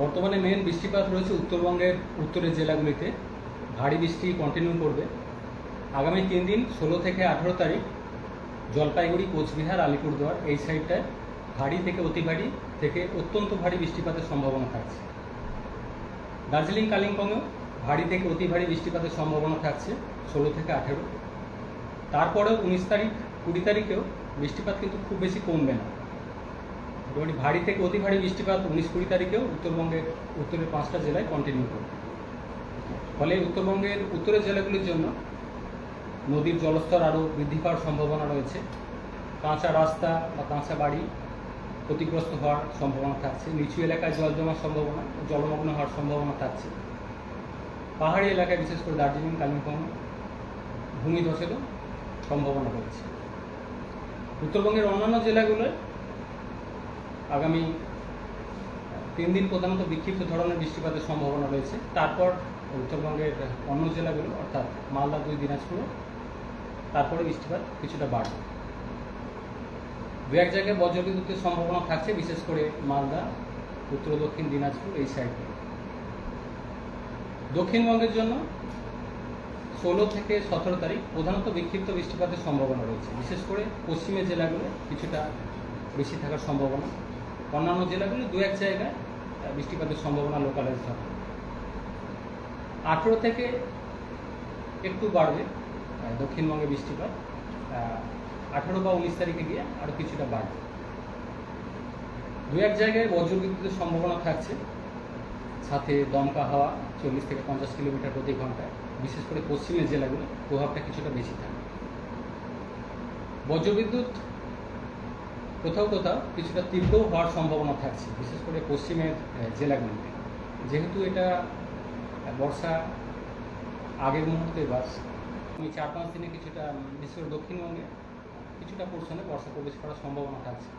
বর্তমানে মেন বৃষ্টিপাত রয়েছে উত্তরবঙ্গের উত্তরের জেলাগুলিতে। ভারী বৃষ্টি কন্টিনিউ করবে। আগামী তিন দিন, ষোলো থেকে আঠেরো তারিখ, জলপাইগুড়ি, কোচবিহার, আলিপুরদুয়ার এই সাইডটায় ভারী থেকে অতি ভারী থেকে অত্যন্ত ভারী বৃষ্টিপাতের সম্ভাবনা থাকছে। দার্জিলিং, কালিম্পংয়েও ভারী থেকে অতি ভারী বৃষ্টিপাতের সম্ভাবনা থাকছে, ষোলো থেকে আঠেরো। তারপরেও উনিশ তারিখ, কুড়ি তারিখেও বৃষ্টিপাত কিন্তু খুব বেশি কমবে না। মোটামুটি ভারী থেকে অতি ভারী বৃষ্টিপাত উনিশ কুড়ি তারিখেও উত্তরবঙ্গের উত্তরের পাঁচটা জেলায় কন্টিনিউ করবে। ফলে উত্তরবঙ্গের উত্তরের জেলাগুলির জন্য নদীর জলস্তর আরও বৃদ্ধি পাওয়ার সম্ভাবনা রয়েছে। কাঁচা রাস্তা বা কাঁচা বাড়ি ক্ষতিগ্রস্ত হওয়ার সম্ভাবনা থাকছে। নিচু এলাকায় জল জমার সম্ভাবনা, জলমগ্ন হওয়ার সম্ভাবনা থাকছে। পাহাড়ি এলাকায় বিশেষ করে দার্জিলিং, কালিম্পং ভূমিধসেরও সম্ভাবনা রয়েছে। উত্তরবঙ্গের অন্যান্য জেলাগুলোয় আগামী তিন দিন প্রধানত বিক্ষিপ্ত ধরনের বৃষ্টিপাতের সম্ভাবনা রয়েছে। তারপর উত্তরবঙ্গের অন্য জেলাগুলো, অর্থাৎ মালদা, দুই দিনাজপুর, তারপরে বৃষ্টিপাত কিছুটা বাড়বে। দু এক জায়গায় বজ্রবিদ্যুতের সম্ভাবনা থাকছে, বিশেষ করে মালদা, উত্তর, দক্ষিণ দিনাজপুর, এই সাইডে দক্ষিণবঙ্গের জন্য ষোলো থেকে সতেরো তারিখ প্রধানত বিক্ষিপ্ত বৃষ্টিপাতের সম্ভাবনা রয়েছে। বিশেষ করে পশ্চিমের জেলাগুলো কিছুটা বেশি থাকার সম্ভাবনা। অন্যান্য জেলাগুলো দু এক জায়গায় বৃষ্টিপাতের সম্ভাবনা লোকালাইজ হবে আঠেরো থেকে একটু বাড়বে দক্ষিণবঙ্গে বৃষ্টিপাত আঠেরো বা উনিশ তারিখে গিয়ে আরও কিছুটা বাড়বে। দু এক জায়গায় বজ্রবিদ্যুতের সম্ভাবনা থাকছে, সাথে দমকা হাওয়া চল্লিশ থেকে পঞ্চাশ কিলোমিটার প্রতি ঘন্টায়, বিশেষ করে পশ্চিমের জেলাগুলো প্রভাবটা কিছুটা বেশি থাকবে। বজ্রবিদ্যুৎ কোথাও কোথাও কিছুটা তীব্র হওয়ার সম্ভাবনা থাকছে, বিশেষ করে পশ্চিমের জেলাগুলিতে। যেহেতু এটা বর্ষা আগের মুহূর্তে বাস ওই চার পাঁচ দিনে কিছুটা বিশেষ করে দক্ষিণবঙ্গে কিছুটা পোর্শনে বর্ষা প্রবেশ করার সম্ভাবনা থাকছে।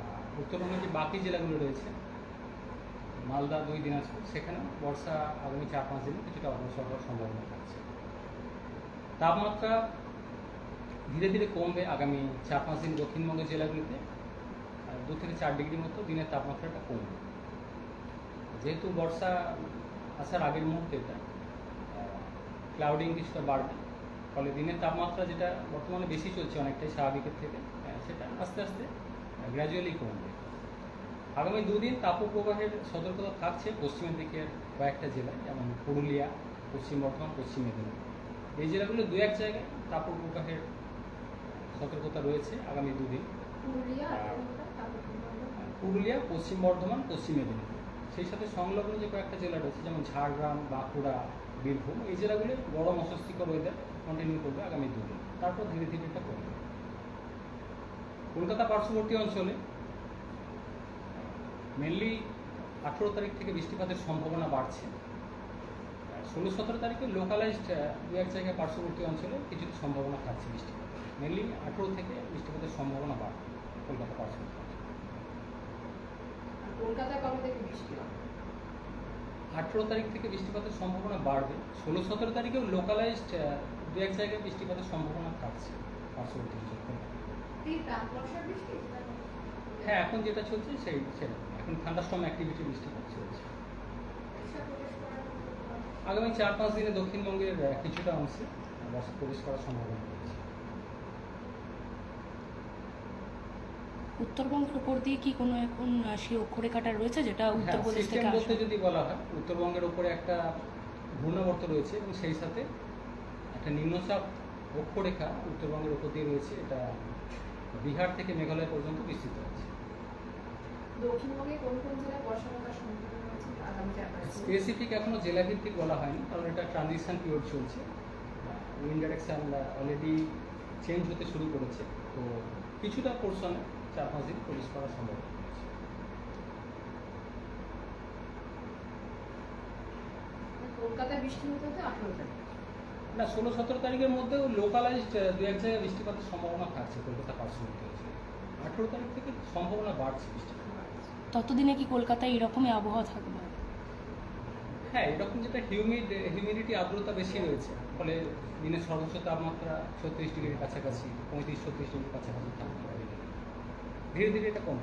আর উত্তরবঙ্গের যে বাকি জেলাগুলো রয়েছে, মালদা, দুই দিনাজপুর সেখানে বর্ষা আগামী চার পাঁচ দিনে কিছুটা অগ্রসর হওয়ার সম্ভাবনা থাকছে। তাপমাত্রা ধীরে ধীরে কমবে আগামী চার পাঁচ দিন দক্ষিণবঙ্গের জেলাগুলিতে দু থেকে চার ডিগ্রি মতো দিনের তাপমাত্রাটা কমবে। যেহেতু বর্ষা আসার আগের মুহূর্তে এটা ক্লাউডিং কিছুটা বাড়বে, ফলে দিনের তাপমাত্রা যেটা বর্তমানে বেশি চলছে অনেকটাই স্বাভাবিকের থেকে সেটা আস্তে আস্তে গ্র্যাজুয়ালি কমবে। আগামী দুদিন তাপপ্রবাহের সতর্কতা থাকছে পশ্চিমের দিকের কয়েকটা জেলায়, যেমন পুরুলিয়া, পশ্চিম বর্ধমান, পশ্চিম মেদিনীপুর। এই জেলাগুলো দু এক জায়গায় তাপপ্রবাহের সতর্কতা রয়েছে আগামী দুদিন। পুরুলিয়া পূর্বাঞ্চল। পুরুলিয়া পশ্চিম বর্ধমান পশ্চিম মেদিনীপুর। সেই সাথে সংলগ্ন যে কয়েকটা জেলা রয়েছে যেমন ঝাড়গ্রাম বাঁকুড়া বীরভূম এই জেলাগুলো গরম অস্বস্তিকর ওয়েদার কন্টিনিউ করবে আগামী দুদিন। তারপর ধীরে ধীরে এটা কমবে। কলকাতা পার্শ্ববর্তী অঞ্চলে মেনলি আঠেরো তারিখ থেকে বৃষ্টিপাতের সম্ভাবনা বাড়ছে। ষোলো সতেরো তারিখে লোকালাইজড দু এক জায়গায় পার্শ্ববর্তী অঞ্চলে কিছুটা সম্ভাবনা থাকছে বৃষ্টিপাত মেনলি আঠেরো থেকে বৃষ্টিপাতের সম্ভাবনা বাড়বে কলকাতা পার্শ্ববর্তী কলকাতায় কবে থেকে বৃষ্টি হবে? আঠেরো তারিখ থেকে বৃষ্টিপাতের সম্ভাবনা বাড়বে। ষোলো সতেরো তারিখেও লোকালাইজড দু এক জায়গায় বৃষ্টিপাতের সম্ভাবনা থাকছে পার্শ্ববর্তী হ্যাঁ এখন যেটা চলছে সেই সেরকম। এখন থান্ডারস্টর্ম অ্যাক্টিভিটি বৃষ্টিপাত চলছে বর্ষা প্রবেশ করার মতো আগামী চার পাঁচ দিনে দক্ষিণবঙ্গের কিছুটা অংশে বর্ষা প্রবেশ করার সম্ভাবনা রয়েছে। উত্তরবঙ্গের উপর দিয়ে কি কোনো এখন সেই অক্ষরেখাটা রয়েছে যেটা উত্তরপ্রদেশ থেকে বলতে যদি বলা হয় উত্তরবঙ্গের উপরে একটা ঘূর্ণাবর্ত রয়েছে এবং সেই সাথে একটা নিম্নচাপ অক্ষরেখা উত্তরবঙ্গের উপর দিয়ে রয়েছে এটা বিহার থেকে মেঘালয় পর্যন্ত বিস্তৃত আছে দক্ষিণবঙ্গে কোন কোন জেলায় বর্ষা হওয়ার সম্ভাবনা স্পেসিফিক এখনও জেলা ভিত্তিক বলা হয়নি কারণ এটা ট্রানজিশন পিরিয়ড চলছে। উইন্ড ডাইরেকশন অলরেডি চেঞ্জ হতে শুরু করেছে। তো কিছুটা পোর্শনে চার পাঁচ দিন পুলিশ করার সম্ভাবনা মানে কলকাতায় বৃষ্টি হতে হতে আঠারো তারিখ। না ষোলো সতেরো তারিখের মধ্যেও লোকালাইজড দু এক জায়গায় বৃষ্টিপাতের সম্ভাবনা থাকছে কলকাতা পার্শ্ববর্তী অঞ্চলে আঠেরো তারিখ থেকে সম্ভাবনা বাড়ছে বৃষ্টিপাত ততদিনে কি কলকাতায় এরকমই আবহাওয়া থাকবে? হ্যাঁ এরকম যেটা হিউমিড হিউমিডিটি আর্দ্রতা বেশি রয়েছে ফলে দিনের সর্বোচ্চ তাপমাত্রা ছত্রিশ ডিগ্রির কাছাকাছি পঁয়ত্রিশ ছত্রিশ ডিগ্রির কাছাকাছি তাপমাত্রা ধীরে ধীরে এটা কম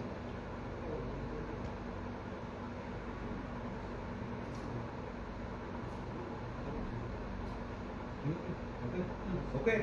ওকে